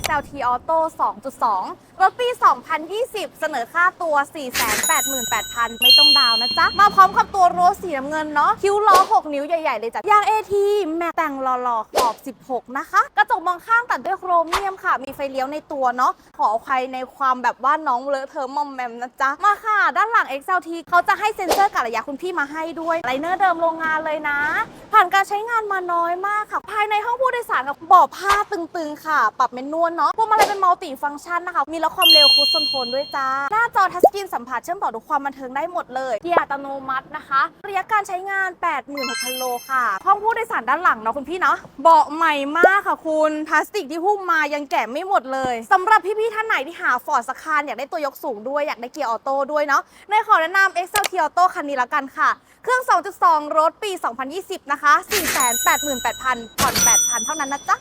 XLT Auto 2.2 รถปี 2020 เสนอค่าตัว 488,000 ไม่ต้องดาวนะจ๊ะ มาพร้อมกับตัวรั้วสีน้ำเงินเนาะ คิ้วล้อ 6 นิ้วใหญ่ ๆ เลยจ้ะ ยาง AT แม็กแต่งหล่อๆ ขอบ 16 นะคะ กระจกมองข้างตัดด้วยโครเมียมค่ะ มีไฟเลี้ยวในตัวเนาะ ขออภัยในความแบบว่าน้องเลอะเทอะมอมแมมนะจ๊ะ มาค่ะ ด้านหลัง XLT เขาจะให้เซ็นเซอร์กะระยะคุณพี่มาให้ด้วยไลเนอร์เดิมโรงงานเลยนะ ผ่านการใช้งานมาน้อยมากค่ะ ภายในห้องผู้โดยสารกับเบาะผ้าตึงๆค่ะ ปรับเมนนวลเนาะพวงมาลัยเป็นมัลติฟังก์ชันนะคะ มีล็อกความเร็วคูดคอนโทรลด้วยจ้า หน้าจอทัชสกรีนสัมผัสเชื่อมต่อทุกความบันเทิงได้หมดเลยเกียร์อัตโนมัตินะคะ ระยะการใช้งาน 86,000 โลค่ะ ห้องผู้โดยสารด้านหลังเนาะคุณพี่เนาะ เบาะใหม่มากค่ะคุณพลาสติกที่หุ้มมายังแกะไม่หมดเลยสำหรับพี่ๆท่านไหนที่หาฟอร์ดสคานอยากได้ตัวยกสูงด้วยอยากได้เกียร์ออโต้ด้วยเนาะในขอแนะนำ XLT Auto คันนี้ละกันค่ะ เครื่อง 2.2 รถปี 2020 นะคะ4 8 8 8 0 0 0ผ่อน8,000 เท่านั้นนะจ๊ะ